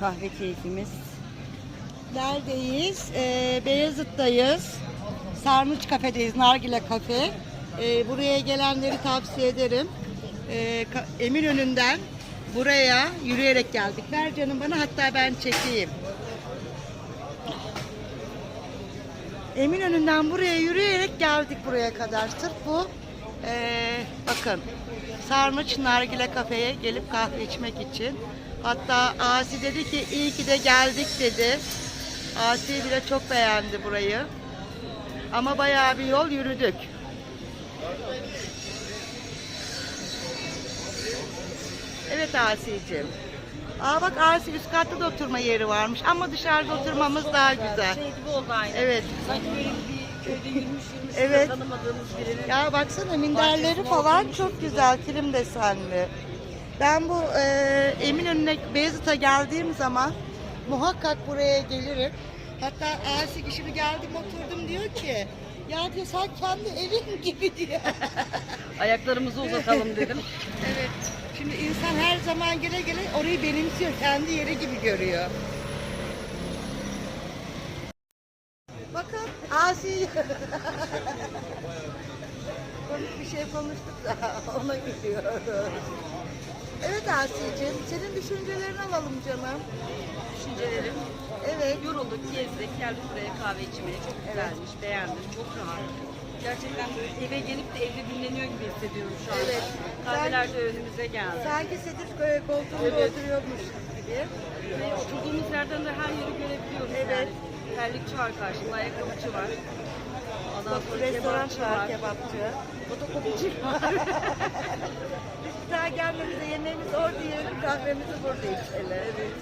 kahve keyfimiz. Neredeyiz? Ee, Beyazıt'tayız. Sarnıç kafedeyiz, Nargile kafe. Ee, buraya gelenleri tavsiye ederim. Ee, Eminönü'nden buraya yürüyerek geldik. Ver canım bana hatta ben çekeyim. Eminönü'nden buraya yürüyerek geldik buraya kadar. Sırf bu ee, bakın Sarnıç Nargile kafeye gelip kahve içmek için. Hatta Asi dedi ki iyi ki de geldik dedi. Asi bile çok beğendi burayı. Ama bayağı bir yol yürüdük. Evet Asi'cim. Aa bak Asi üst katta da oturma yeri varmış ama dışarıda oturmamız daha güzel. Şey gibi oldu aynı. Evet. Sanki böyle bir köyde yürümüş yürümüş Evet. tanımadığımız birinin. Ya baksana minderleri falan çok güzel, kilim desenli. Ben bu e, Eminönü'ne Beyazıt'a geldiğim zaman muhakkak buraya gelirim. Hatta Asi şimdi geldim oturdum diyor ki ya diyor sen kendi evin gibi diyor. Ayaklarımızı uzatalım dedim. evet. Şimdi insan her zaman gele gele orayı benimsiyor. Kendi yeri gibi görüyor. Bakın Asi Konuş bir şey konuştuk da ona gidiyoruz. Evet Asi'ciğim senin düşüncelerini alalım canım. Düşüncelerim. Evet. Yorulduk, gezdik, geldik buraya kahve içmeye. Çok güzelmiş, beğendim. Çok rahat. Gerçekten böyle eve gelip de evde dinleniyor gibi hissediyorum şu anda. Evet. Kahveler de önümüze geldi. Sanki Sedif böyle koltuğunda Evet. oturuyormuş gibi. Ve oturduğumuz yerden de her yeri görebiliyoruz. Evet. Yani. Terlikçi var karşımda, ayakkabıcı var. Ondan sonra Restoran kebapçı var, var. kebapçı. Fotokopici var. Daha gelmemize yemeğimizi orada yiyelim, kahvemizi burada içelim. Evet.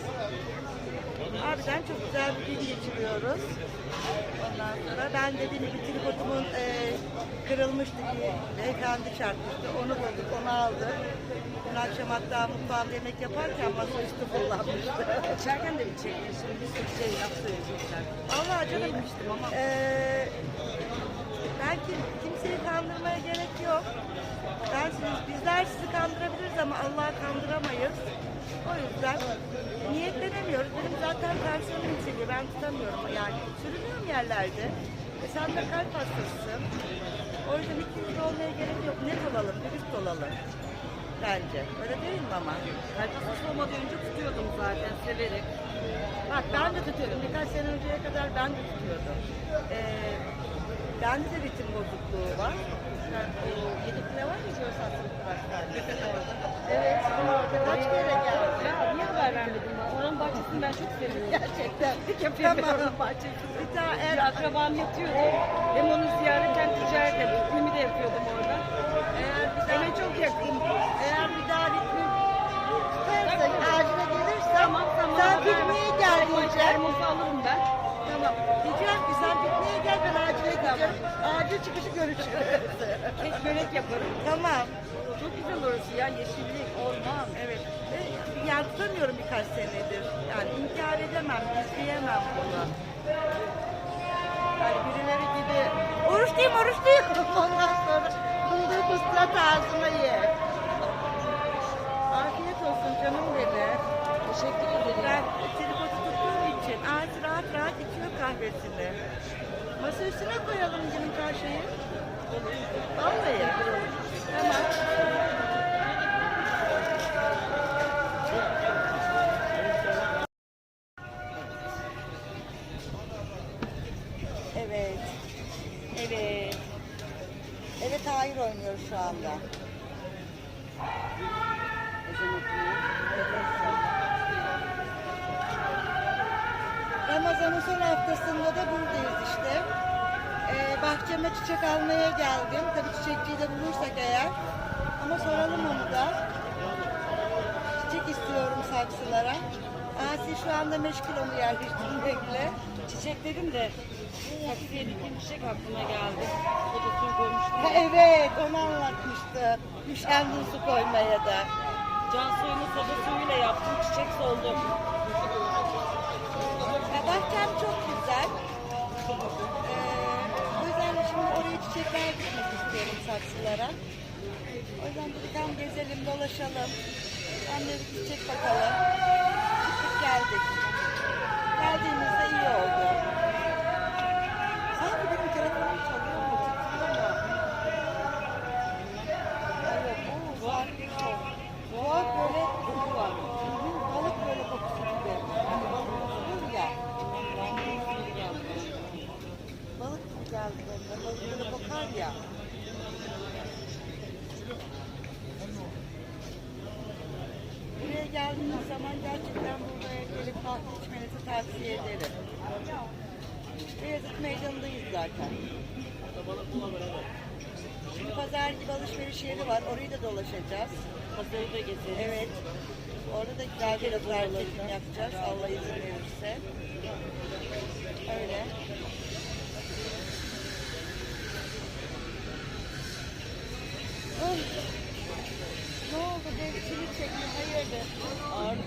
Harbiden çok güzel bir gün geçiriyoruz. Ondan sonra ben dediğim gibi tripodumun e, kırılmıştı, beyefendi çarpmıştı. Onu bulduk, onu aldık. Dün akşam hatta mutfağımda yemek yaparken masaüstü kullanmıştı. İçerken de bir çekti. Şimdi bir sürü şey laf söyleyecekler. Allah canım. Yemiştim ama. Eee ben kim, kimseyi kandırmaya gerek yok. Ben siz, bizler sizi kandırabiliriz ama Allah'ı kandıramayız. O yüzden niyetlenemiyoruz. Benim zaten tansiyonum yükseliyor. Ben tutamıyorum yani. Sürünüyorum yerlerde. E sen de kalp hastasısın. O yüzden ikimiz olmaya gerek yok. Net olalım, dürüst olalım. Bence. Öyle değil mi ama? Kalp hastası olmadan önce tutuyordum zaten severek. Bak ben de tutuyordum. Birkaç sene önceye kadar ben de tutuyordum. Ee, bende de ritim bozukluğu var. O yedikle var ya göğüs hastalıklı hastanesi. Evet. Kaç kere geldi. Ya niye haber vermedin bana? Oranın bahçesini ben çok seviyorum. Gerçekten. Yapayım ben Tamam. oranın bahçesini. Bir daha Bir akrabam yatıyordu. Hem onu ziyaret hem ticaret hem iknimi de yapıyordum orada. eğer bir daha, Eve çok yakın. eğer bir daha ritmi tutarsa acile gelirsen Tamam tamam. sen pikniğe gel diyeceğim. Termosu alırım ben. Acil çıkışı görüşürüz. Kek börek yaparım. tamam. Çok güzel orası ya. Yeşillik, orman. Evet. E, Yani tutamıyorum birkaç senedir. Yani inkar edemem, gizleyemem bunu. Yani birileri gibi oruçluyum, oruçluyum. Ondan sonra fındığı fıstığa ağzıma ye. Afiyet olsun canım benim. Teşekkür ederim. Ben tripodu tuttuğum için ağaç rahat rahat içiyor kahvesini. Masa üstüne koyalım günün karşıyı. Vallahi. Tamam. Evet. Evet. Evet hayır oynuyor şu anda. Ramazan'ın son haftasında da buradayız işte. Ee, bahçeme çiçek almaya geldim. Tabii çiçekçiyi de bulursak eğer. Ama soralım onu da. Çiçek istiyorum saksılara. Asi şu anda meşgul onu yerleştirmekle. Çiçek dedim de taksiye dikim çiçek aklıma geldi. O da suyu koymuştum. Ha, evet onu anlatmıştı. Üşendim su koymaya da. Can suyunu soda suyuyla yaptım. Çiçek soldu. Ya bahçem çok güzel. Oraya çiçekler dikmek istiyorum saksılara. O yüzden dedik hem gezelim, dolaşalım. Hem de bir çiçek bakalım. Çıktık geldik. Geldiğimizde iyi oldu. Sanki benim telefonum çalıyor mu? Balık böyle kokar ya. Buraya geldiğiniz zaman gerçekten buraya gelip kahve içmenizi tavsiye ederim. Beyazıt Meydanı'ndayız zaten. Şimdi pazar gibi alışveriş yeri var. Orayı da dolaşacağız. Pazarı da gezeriz. Evet. Orada da güzel bir çekim yapacağız. Allah izin verirse.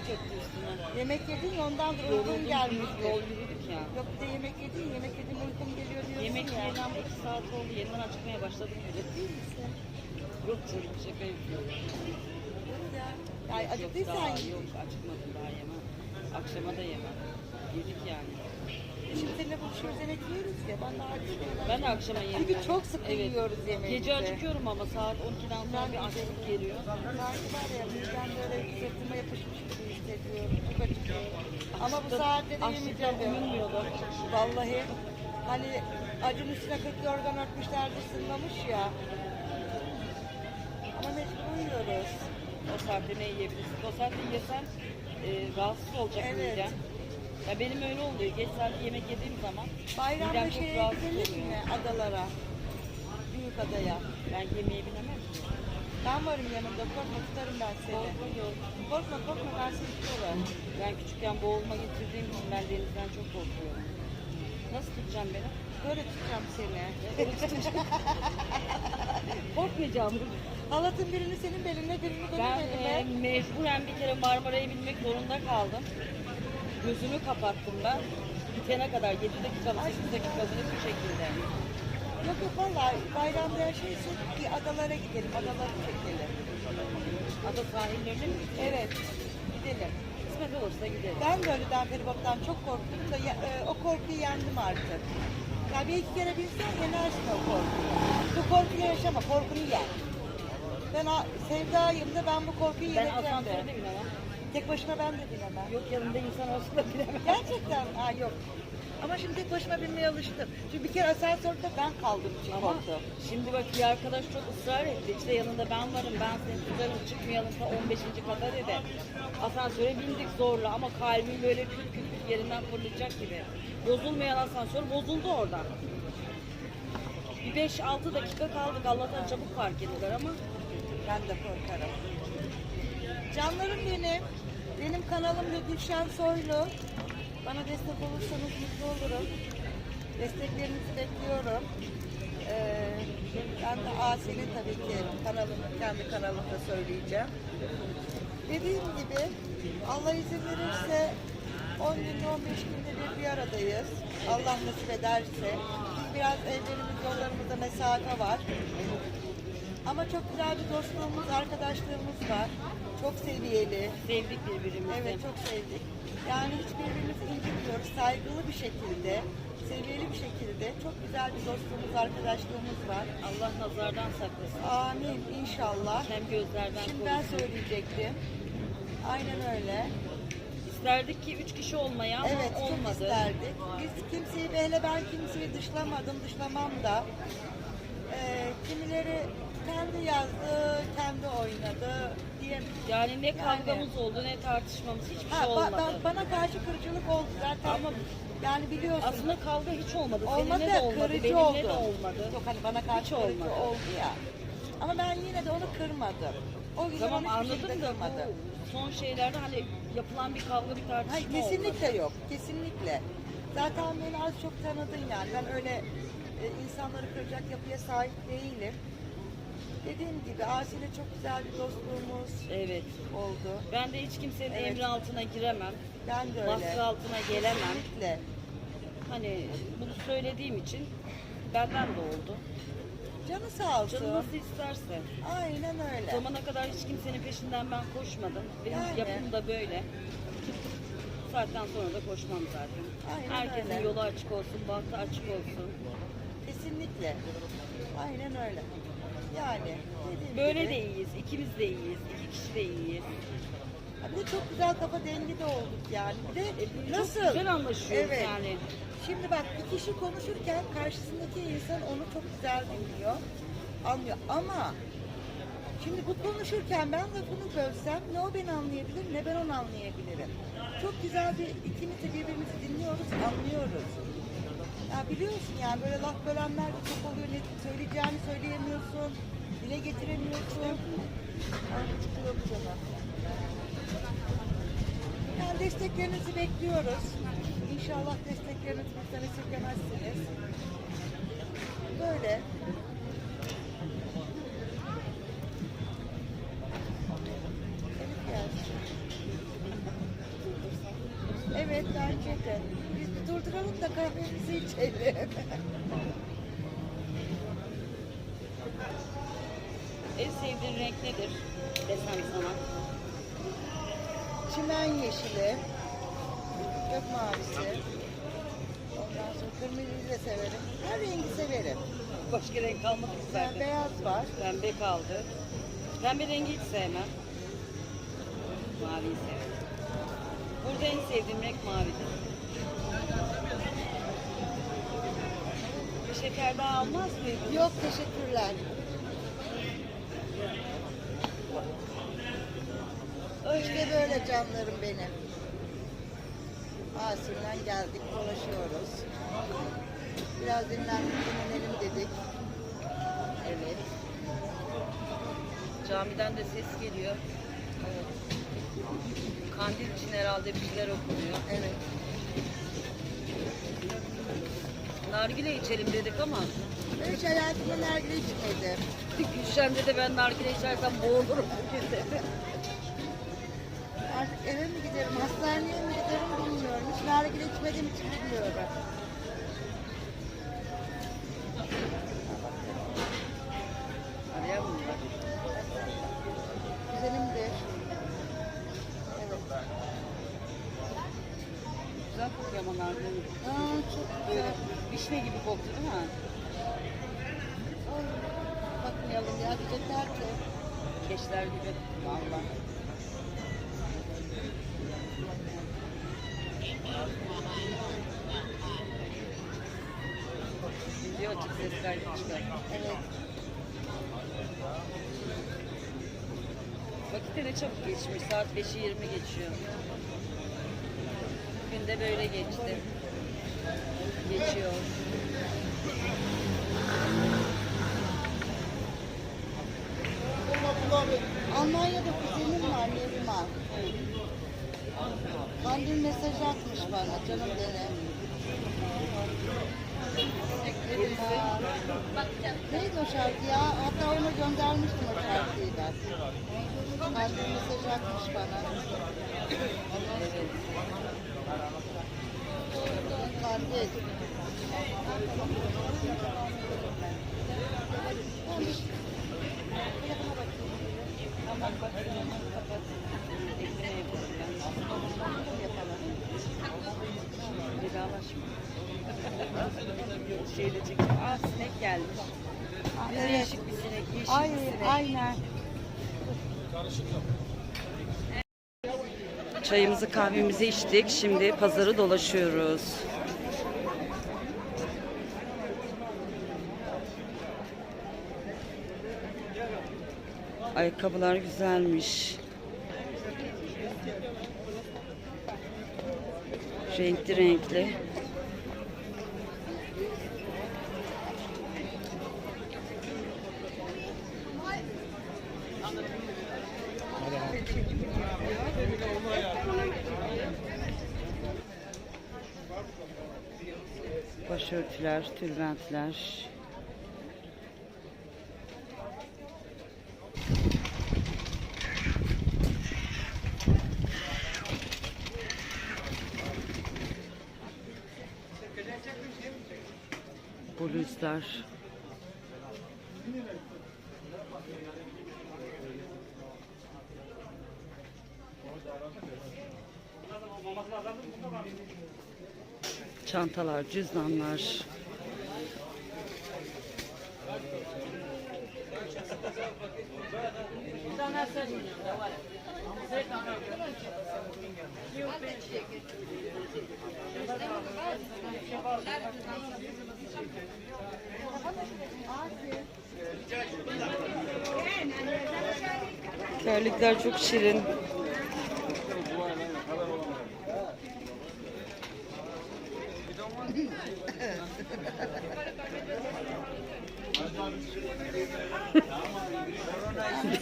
Çöktü üstüne. Yemek yedin ya ondandır uykun gelmişti. Yol yürüdük ya. Yok bir de yemek yedin, yemek yedim uykum geliyor diyorsun Yemek ya. ama iki saat oldu. Yeniden acıkmaya başladım. Değil misin? Yok canım şaka yapıyorum. Yok ya. Yani Yok, acıktıysan daha Yok acıkmadım daha yemem. Akşama da yemem. Yedik yani. şimdi seninle buluşuyoruz yemek yiyoruz ya. Ben daha acıkıyorum. Ben de akşama yemiyorum. Çünkü çok sık yiyoruz yemeği. Gece acıkıyorum ama saat 12'den sonra bir açlık geliyor. Sanki var ya midem böyle sırtıma yapışmış gibi hissediyorum. Çok acıkıyorum. Ama bu saatte de yemeyeceğim. uyumuyorlar. Vallahi hani acın üstüne 40 yorgan örtmüşler de sınlamış ya. Ama mecbur uyuyoruz. O saatte ne yiyebilirsin? O saatte yesen e, rahatsız olacak Evet. miden. Ya benim öyle oluyor. Geç saatte yemek yediğim zaman Bayramda midem çok şeye rahatsız gidelim oluyor. mi adalara? Büyük adaya. Ben yemeği bilemem ki. Ben varım yanında korkma tutarım ben seni. Korkma. Korkma ben seni tutarım. Ben küçükken boğulma getirdiğim için ben denizden çok korkuyorum. Nasıl tutacağım beni? Böyle tutacağım seni. Korkmayacağım. Halatın birini senin beline birini benim Ben e, belime. mecburen bir kere Marmara'ya binmek zorunda kaldım. Gözümü kapattım ben. Bitene kadar 7 dakikalık 8 dakikalık bu şekilde. Yok yok valla bayramda her şeyse bir adalara gidelim. Adalara çekelim. Ada sahillerine mi? Evet gidelim. Kısmet olursa gideriz. Ben de öyleden feribottan çok korktum da ya- e, o korkuyu yendim artık. Ya bir iki kere bilsen yenersin o korkuyu. Bu korkuyu yaşama, korkunu yen. Ben a- sevdayım da ben bu korkuyu Ben yeneceğim de. asansöre de binemem. Tek başıma ben de bilemem. Yok yanımda insan olsa da bilemem. Gerçekten ha yok. Ama şimdi tek başıma binmeye alıştım. Çünkü bir kere asansörde ben kaldım için Ama şimdi bak bir arkadaş çok ısrar etti. İşte yanında ben varım, ben seni tutarım, çıkmayalım ta 15. kata dedi. Asansöre bindik zorla ama kalbim böyle kül kül kül yerinden fırlayacak gibi. Bozulmayan asansör bozuldu orada. Bir 5-6 dakika kaldık. Allah'tan çabuk fark ettiler ama Ben de korkarım. Canlarım benim. Benim kanalım da Gülşen Soylu. Bana destek olursanız mutlu olurum. Desteklerinizi bekliyorum. Ee, ben de Asi'nin tabii ki kanalını, kendi kanalımda söyleyeceğim. Dediğim gibi Allah izin verirse 10 günde 15 günde bir bir aradayız. Allah nasip ederse. Biraz evlerimiz yollarımızda mesafe var. Ama çok güzel bir dostluğumuz, arkadaşlığımız var. Çok seviyeli. sevdik birbirimizi. Evet çok sevdik. Yani hiçbirbirimizi incitmiyoruz. Saygılı bir şekilde, seviyeli bir şekilde çok güzel bir dostluğumuz, arkadaşlığımız var. Allah nazardan saklasın. Amin inşallah. Hem gözlerden Şimdi ben korusun. söyleyecektim. Aynen öyle. İsterdik ki üç kişi olmaya ama Evet çok olmadı. isterdik. Biz kimseyi ve hele ben kimseyi dışlamadım, dışlamam da. Ee, kimileri kendi yazdı, kendi oynadı diye. Yani ne kavgamız oldu ne tartışmamız hiçbir Ha, şey ba- olmadı. ba- bana karşı kırıcılık oldu zaten. Ama yani biliyorsun. Aslında kavga hiç olmadı. olmadı, Seninle de olmadı, kırıcı benimle oldu. de olmadı. Yok hani bana karşı Hiç kırıcı olmadı. oldu ya. Ama ben yine de onu kırmadım. O yüzden Tamam onu hiçbir şekilde anladım da kırmadım. bu son şeylerde hani yapılan bir kavga bir tartışma Hayır kesinlikle yok. Kesinlikle. Zaten beni az çok tanıdın yani. Ben öyle e, insanları kıracak yapıya sahip değilim. Dediğim gibi Asi'yle çok güzel bir dostluğumuz. Evet. oldu. Ben de hiç kimsenin Evet. emri altına giremem. Ben de öyle. Baskı altına gelemem. Kesinlikle. Hani bunu söylediğim için benden de oldu. Canı sağ olsun. Canım nasıl isterse. Aynen öyle. Zamana kadar hiç kimsenin peşinden ben koşmadım. Benim Yani. yapım da böyle. saatten sonra da koşmam zaten. Aynen Herkesin öyle. yolu açık olsun, bahtı açık olsun. Kesinlikle. Aynen öyle. Yani Böyle gibi, de iyiyiz, ikimiz de iyiyiz, iki kişi de iyiyiz. Bir de çok güzel kafa dengi de olduk yani. Bir de E, nasıl? Çok güzel anlaşıyoruz Evet. yani. Şimdi bak bir kişi konuşurken karşısındaki insan onu çok güzel dinliyor, anlıyor. Ama şimdi bu konuşurken ben lafını bölsem ne o beni anlayabilir ne ben onu anlayabilirim. Çok güzel bir ikimiz de birbirimizi dinliyoruz, anlıyoruz. Ya biliyorsun yani böyle laf bölenler de çok oluyor. Ne söyleyeceğini söyleyemiyorsun, dile getiremiyorsun. Ay, çıkıyor bu sana. Yani desteklerinizi bekliyoruz. İnşallah desteklerinizi bizden esirgemezsiniz. Böyle. Evet bence de. Da kahvemizi içelim. En sevdiğin renk nedir? Desem sana. Çimen yeşili. Gök mavisi. Ondan sonra kırmızıyı da severim. Her rengi severim. Başka renk kalmadı ki Yani zaten. beyaz var. Pembe kaldı. Pembe rengi hiç sevmem. Maviyi severim. Burada en sevdiğim renk mavidir. Şeker daha almaz mıydın? Yok teşekkürler. İşte böyle canlarım benim. Asim'den geldik, dolaşıyoruz. Biraz dinlendik, dinlenelim dedik. Evet. Camiden de ses geliyor. Kandil için herhalde bir şeyler okunuyor. Evet. Nargile içelim dedik ama Ben hiç hayatımda nergile içmedim. Gülşen'de de ben nargile içersem boğulurum bugün dedi. Artık eve mi giderim, hastaneye mi giderim bilmiyorum. Hiç nargile içmediğim için bilmiyorum. Keşler gibi. Video açık ses kaydı çıkar. Evet. Vakit de çabuk geçmiş. Saat 5'i 20 geçiyor. Bugün de böyle geçti. Geçiyor. Almanya'da kuzenim var Neriman. Kandil mesaj atmış bana canım benim. Neydi o şarkı ya? Hatta ona göndermiştim o şarkıyı ben. Kandil mesaj atmış bana. Kandil. Tamam bak sen kapat. Ekrana yapalım ben. Yapalım. Vedalaşma. Şeyle çekeceğim. Aa sinek gelmiş. Yeşil bir sinek, yeşil aynen. Çayımızı kahvemizi içtik. Şimdi pazarı dolaşıyoruz. Ayakkabılar güzelmiş. Renkli renkli. Başörtüler, tülbentler. Bluzlar. Çantalar, cüzdanlar. Terlikler çok şirin.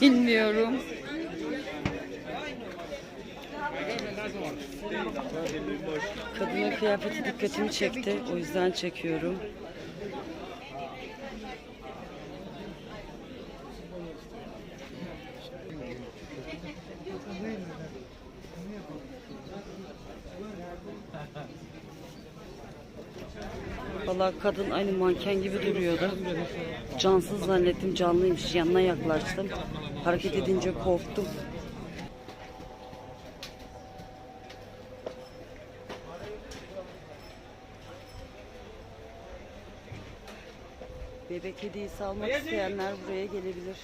Bilmiyorum. Kadının kıyafeti dikkatimi çekti. O yüzden çekiyorum. Vallahi kadın aynı manken gibi duruyordu. Cansız zannettim canlıymış. Yanına yaklaştım. Hareket edince korktum. hediyesi almak isteyenler buraya gelebilir.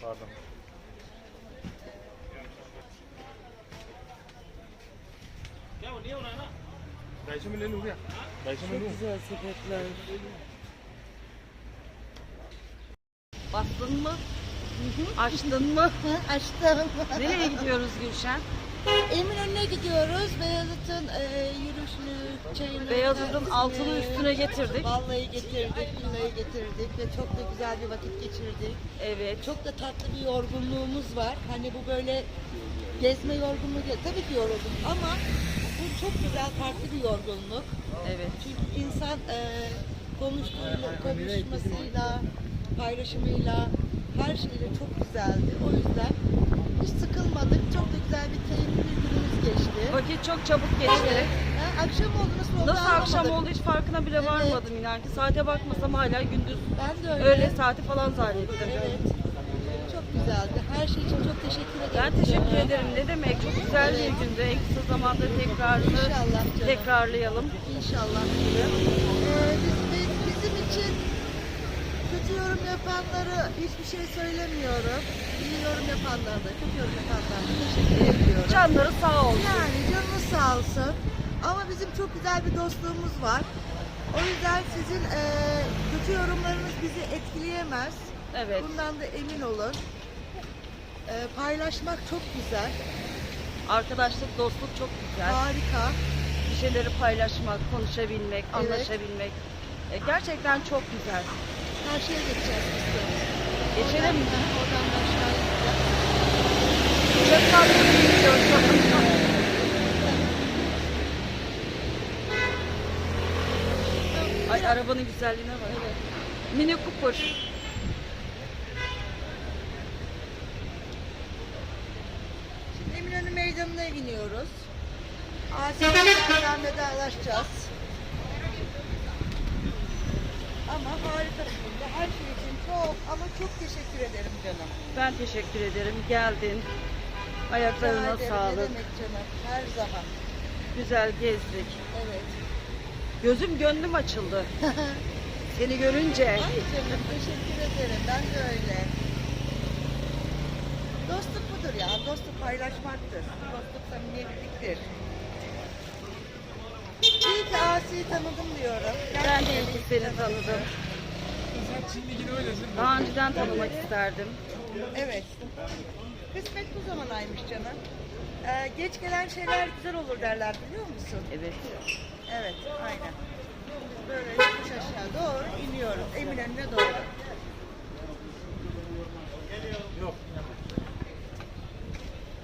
Pardon. Çok güzel sepetler. Bastın mı? Açtın mı? Açtım. Nereye gidiyoruz Gülşen? Eminönü'ne gidiyoruz. Beyazıt'ın e, yürüyüşünü, çayını... Beyazıt'ın altını üstüne getirdik. Vallahi getirdik, villayı getirdik ve çok da güzel bir vakit geçirdik. Evet. Çok da tatlı bir yorgunluğumuz var. Hani bu böyle gezme yorgunluğu değil. Tabii ki yoruldum ama bu çok güzel, farklı bir yorgunluk. Evet. Çünkü insan e, konuştuğuyla, konuşmasıyla, paylaşımıyla, her şeyle çok güzeldi. O yüzden hiç sıkılmadık. Çok da güzel bir keyifli bir günümüz geçti. Vakit çok çabuk geçti. Ha, akşam oldu nasıl oldu Nasıl akşam oldu hiç farkına bile Evet. varmadım inan ki. Saate bakmasam hala gündüz Ben de öyle. öğle saati falan zannettim. Evet. Çok güzeldi. Her şey için çok teşekkür ederim. Ben teşekkür Canım. ederim. Ne demek? Çok güzel bir gündü. En kısa zamanda tekrarını İnşallah canım. tekrarlayalım. İnşallah. Ee, biz, biz- bizim için kötü yorum yapanları hiçbir şey söylemiyorum. İyi yorum yapanlara da, kötü yorum yapanlara da teşekkür ediyorum. Canları sağ olsun. Yani canınız sağ olsun. Ama bizim çok güzel bir dostluğumuz var. O yüzden sizin eee, kötü yorumlarınız bizi etkileyemez. Evet. Bundan da emin olun. Eee, paylaşmak çok güzel, Arkadaşlık, dostluk çok güzel. harika. Bir şeyleri paylaşmak, konuşabilmek, anlaşabilmek. E, gerçekten çok güzel. Karşıya geçeceğiz biz de. Geçelim mi? Oradan aşağıya gideceğiz. Çok tatlı bir video. Çok Ay arabanın güzelliğine bak. Mini Cooper. Şimdi Eminönü Meydanı'na iniyoruz. Asiye'den vedalaşacağız. Ama harika bir. Her şey için çok ama çok teşekkür ederim canım. Ben teşekkür ederim. Geldin. Rica Ayaklarına ederim. Ne sağlık. demek canım? Her zaman. Güzel gezdik. Evet. Gözüm gönlüm açıldı. Seni görünce. Ay canım teşekkür ederim. Ben de öyle. Dostluk budur ya. Dostluk paylaşmaktır. Dostluk samimiyetliktir. İyi ki Asi'yi tanıdım diyorum. Ben de iyi ki seni tanıdım. Daha önceden tanımak isterdim. Evet. Kısmet bu zamanaymış canım. Ee, geç gelen şeyler güzel olur derler biliyor musun? Evet. Evet, aynen. Böyle yokuş aşağı doğru iniyoruz. Eminönü'ne doğru.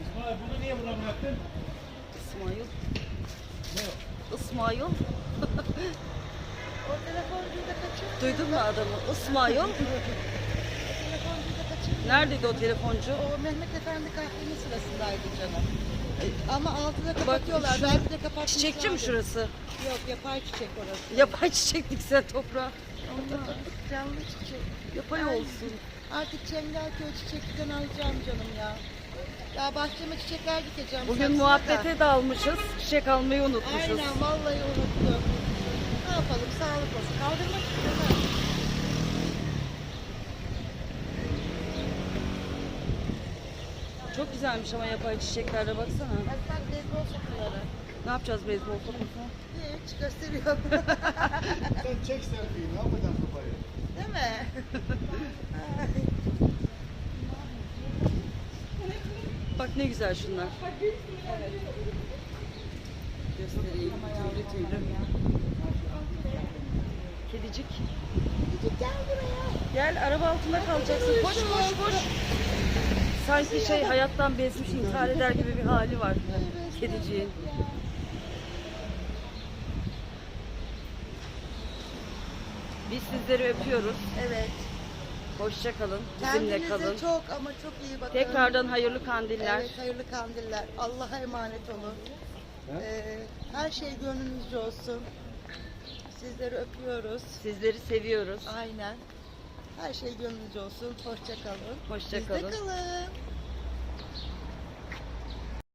İsmail bunu niye burada bıraktın? İsmail. İsmail. O telefoncuyu da kaçır. Duydun mu adamı? İsmail. Neredeydi o telefoncu? O Mehmet Efendi kahvenin sırasındaydı canım. Ama altıda kapatıyorlar. şu- Belki de kapatmışlar. Çiçekçi mi şurası? Yok, yapay çiçek orası. Yapay çiçek diksen toprağa. Allah, canlı çiçek. Yapay Ay. olsun. Artık Çengelköy çiçekten alacağım canım ya. Daha bahçeme çiçekler dikeceğim. Bugün saksıda da. muhabbete dalmışız. Çiçek almayı unutmuşuz. Aynen vallahi unuttum. Ne yapalım sağlık olsun. Kaldırmak istemem. Çok güzelmiş ama yapay çiçeklere baksana. Bak beyzbol sokuları. Ne yapacağız beyzbol sopası? Hiç gösteriyorum. Sen çek selfie'yi ne yapacaksın sopayı? Değil mi? Bak ne güzel şunlar. Göstereyim. Tüylü tüylü. Kedicik. Gel buraya. Gel araba altında kalacaksın. Koş koş koş. Sanki şey hayattan bezmiş intihar eder gibi bir hali var. Kediciğin. Biz sizleri öpüyoruz. Evet. Hoşça kalın. Bizimle Kendinize kalın. çok ama çok iyi bakın. Tekrardan hayırlı kandiller. Evet hayırlı kandiller. Allah'a emanet olun. Ee, her şey gönlünüzce olsun. Sizleri öpüyoruz. Sizleri seviyoruz. Aynen. Her şey gönlünüzce olsun. Hoşça kalın. Hoşça Bizde kalın. kalın.